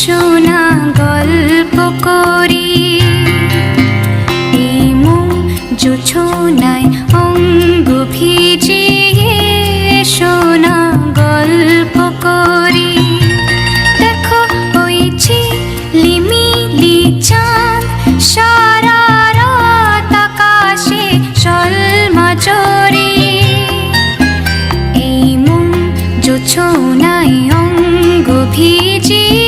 শোনা গল্প করি। এই মন জোছনায় অঙ্গ ভিজিয়ে শোনা গল্প করি। দেখো ওই লিমিলি চাঁদ সারা আকাশে সলমা চরি এই জোছনায় অঙ্গ ভিজিয়ে